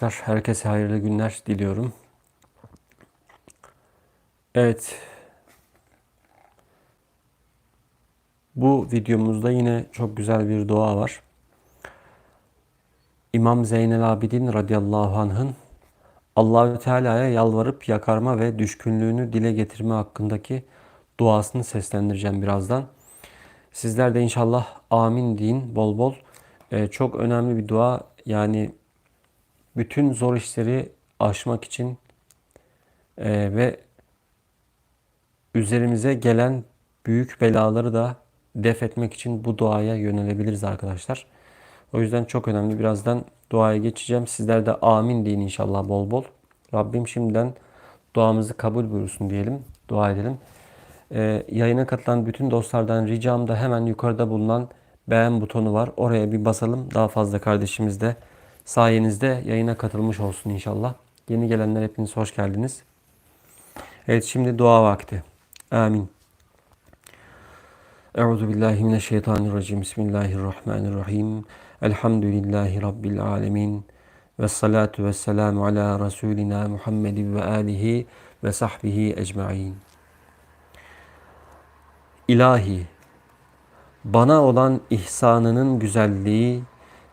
Herkese hayırlı günler diliyorum. Evet. Bu videomuzda yine çok güzel bir dua var. İmam Zeynel Abidin radıyallahu anh'ın Allahü Teala'ya yalvarıp yakarma ve düşkünlüğünü dile getirme hakkındaki duasını seslendireceğim birazdan. Sizler de inşallah amin deyin bol bol. Ee, çok önemli bir dua. Yani bütün zor işleri aşmak için e, ve üzerimize gelen büyük belaları da def etmek için bu duaya yönelebiliriz arkadaşlar. O yüzden çok önemli. Birazdan duaya geçeceğim. Sizler de amin deyin inşallah bol bol. Rabbim şimdiden duamızı kabul buyursun diyelim. Dua edelim. Ee, yayına katılan bütün dostlardan ricam da hemen yukarıda bulunan beğen butonu var. Oraya bir basalım. Daha fazla kardeşimiz de sayenizde yayına katılmış olsun inşallah. Yeni gelenler hepiniz hoş geldiniz. Evet şimdi dua vakti. Amin. Euzu billahi mineşşeytanirracim. Bismillahirrahmanirrahim. Elhamdülillahi rabbil alamin. Ve salatu ve selamu ala Resulina Muhammedin ve alihi ve sahbihi ecmain. İlahi, bana olan ihsanının güzelliği,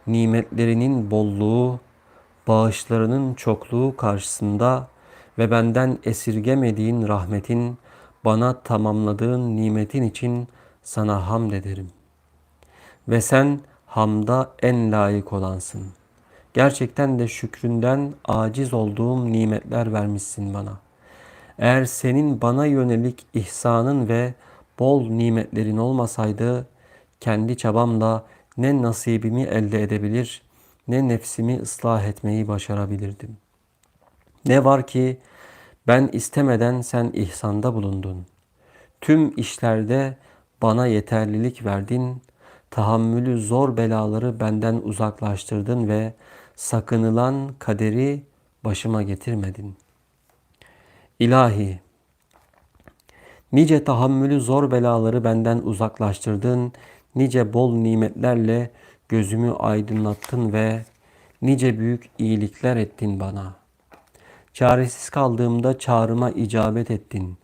nimetlerinin bolluğu, bağışlarının çokluğu karşısında ve benden esirgemediğin rahmetin, bana tamamladığın nimetin için sana hamd ederim. Ve sen hamda en layık olansın. Gerçekten de şükründen aciz olduğum nimetler vermişsin bana. Eğer senin bana yönelik ihsanın ve bol nimetlerin olmasaydı, kendi çabamla ne nasibimi elde edebilir, ne nefsimi ıslah etmeyi başarabilirdim. Ne var ki ben istemeden sen ihsanda bulundun. Tüm işlerde bana yeterlilik verdin, tahammülü zor belaları benden uzaklaştırdın ve sakınılan kaderi başıma getirmedin. İlahi, nice tahammülü zor belaları benden uzaklaştırdın, nice bol nimetlerle gözümü aydınlattın ve nice büyük iyilikler ettin bana. Çaresiz kaldığımda çağrıma icabet ettin.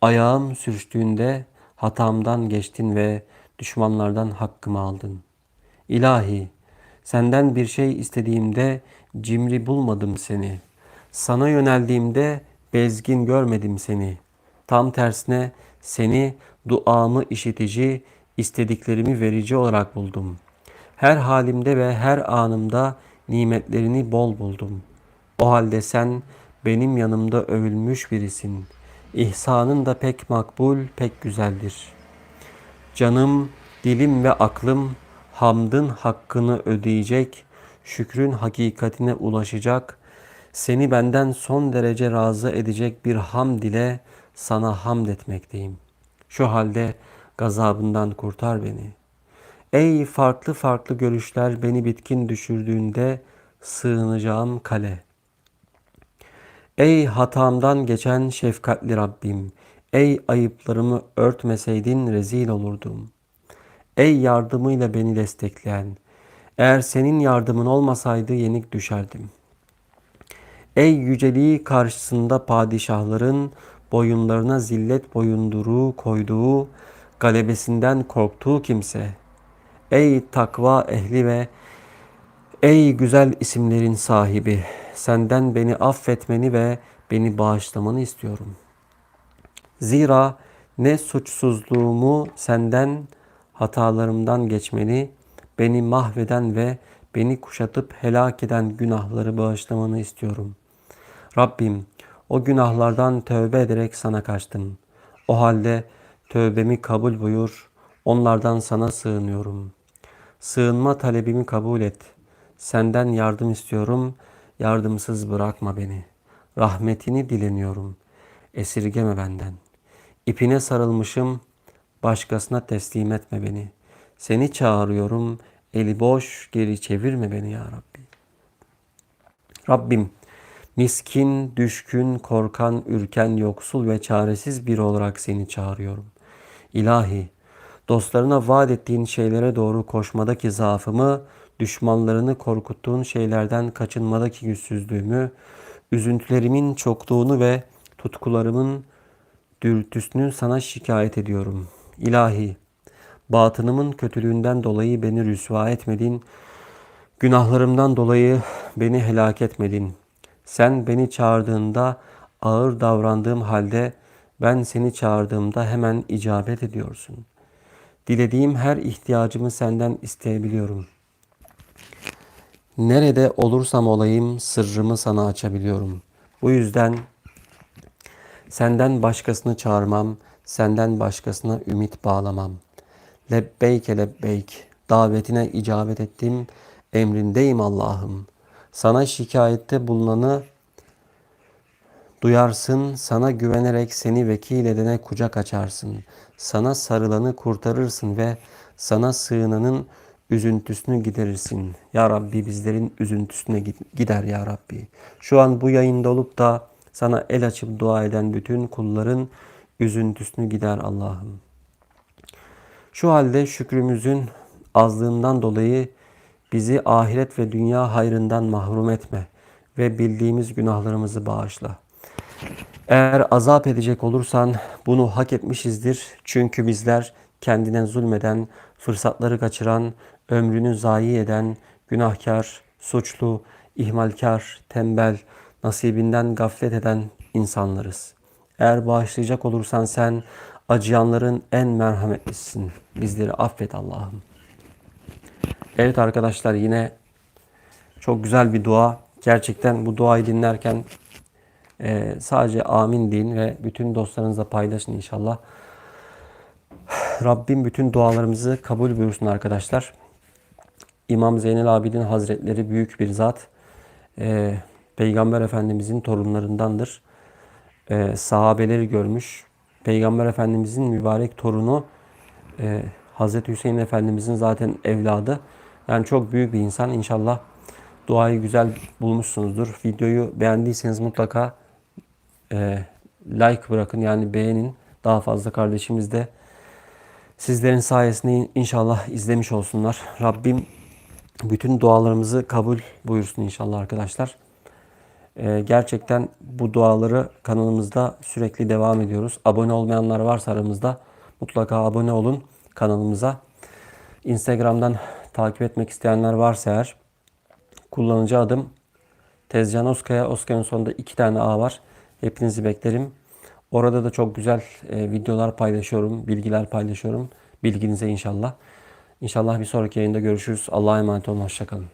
Ayağım sürçtüğünde hatamdan geçtin ve düşmanlardan hakkımı aldın. İlahi, senden bir şey istediğimde cimri bulmadım seni. Sana yöneldiğimde bezgin görmedim seni. Tam tersine seni duamı işitici, istediklerimi verici olarak buldum. Her halimde ve her anımda nimetlerini bol buldum. O halde sen benim yanımda övülmüş birisin. İhsanın da pek makbul, pek güzeldir. Canım, dilim ve aklım hamdın hakkını ödeyecek, şükrün hakikatine ulaşacak, seni benden son derece razı edecek bir hamd ile sana hamd etmekteyim. Şu halde gazabından kurtar beni. Ey farklı farklı görüşler beni bitkin düşürdüğünde sığınacağım kale. Ey hatamdan geçen şefkatli Rabbim, ey ayıplarımı örtmeseydin rezil olurdum. Ey yardımıyla beni destekleyen, eğer senin yardımın olmasaydı yenik düşerdim. Ey yüceliği karşısında padişahların boyunlarına zillet boyunduruğu koyduğu, galebesinden korktuğu kimse, ey takva ehli ve ey güzel isimlerin sahibi, senden beni affetmeni ve beni bağışlamanı istiyorum. Zira ne suçsuzluğumu senden hatalarımdan geçmeni, beni mahveden ve beni kuşatıp helak eden günahları bağışlamanı istiyorum. Rabbim, o günahlardan tövbe ederek sana kaçtım. O halde tövbemi kabul buyur, onlardan sana sığınıyorum. Sığınma talebimi kabul et. Senden yardım istiyorum, yardımsız bırakma beni. Rahmetini dileniyorum. Esirgeme benden. İpine sarılmışım, başkasına teslim etme beni. Seni çağırıyorum, eli boş geri çevirme beni ya Rabbi. Rabbim, Miskin, düşkün, korkan, ürken, yoksul ve çaresiz biri olarak seni çağırıyorum. İlahi, dostlarına vaat ettiğin şeylere doğru koşmadaki zaafımı düşmanlarını korkuttuğun şeylerden kaçınmadaki güçsüzlüğümü, üzüntülerimin çokluğunu ve tutkularımın dürtüsünü sana şikayet ediyorum. İlahi, batınımın kötülüğünden dolayı beni rüsva etmedin, günahlarımdan dolayı beni helak etmedin. Sen beni çağırdığında ağır davrandığım halde ben seni çağırdığımda hemen icabet ediyorsun. Dilediğim her ihtiyacımı senden isteyebiliyorum. Nerede olursam olayım sırrımı sana açabiliyorum. Bu yüzden senden başkasını çağırmam, senden başkasına ümit bağlamam. Lebbeyke lebbeyk, davetine icabet ettim, emrindeyim Allah'ım. Sana şikayette bulunanı duyarsın, sana güvenerek seni vekil edene kucak açarsın. Sana sarılanı kurtarırsın ve sana sığınanın üzüntüsünü giderirsin. Ya Rabbi bizlerin üzüntüsüne gider ya Rabbi. Şu an bu yayında olup da sana el açıp dua eden bütün kulların üzüntüsünü gider Allah'ım. Şu halde şükrümüzün azlığından dolayı bizi ahiret ve dünya hayrından mahrum etme ve bildiğimiz günahlarımızı bağışla. Eğer azap edecek olursan bunu hak etmişizdir. Çünkü bizler kendine zulmeden, fırsatları kaçıran, ömrünü zayi eden, günahkar, suçlu, ihmalkar, tembel, nasibinden gaflet eden insanlarız. Eğer bağışlayacak olursan sen acıyanların en merhametlisisin. Bizleri affet Allah'ım. Evet arkadaşlar yine çok güzel bir dua. Gerçekten bu duayı dinlerken e, sadece amin deyin ve bütün dostlarınızla paylaşın inşallah. Rabbim bütün dualarımızı kabul buyursun arkadaşlar. İmam Zeynel Abidin Hazretleri büyük bir zat. E, Peygamber Efendimizin torunlarındandır. E, sahabeleri görmüş. Peygamber Efendimizin mübarek torunu e, Hazreti Hüseyin Efendimizin zaten evladı. Yani çok büyük bir insan. İnşallah duayı güzel bulmuşsunuzdur. Videoyu beğendiyseniz mutlaka e, like bırakın yani beğenin. Daha fazla kardeşimiz de sizlerin sayesinde inşallah izlemiş olsunlar. Rabbim bütün dualarımızı kabul buyursun inşallah arkadaşlar. E, gerçekten bu duaları kanalımızda sürekli devam ediyoruz. Abone olmayanlar varsa aramızda mutlaka abone olun kanalımıza. Instagram'dan takip etmek isteyenler varsa eğer kullanıcı adım Tezcan Oskaya. Oskaya'nın sonunda iki tane A var. Hepinizi beklerim. Orada da çok güzel e, videolar paylaşıyorum, bilgiler paylaşıyorum. Bilginize inşallah. İnşallah bir sonraki yayında görüşürüz. Allah'a emanet olun. Hoşçakalın.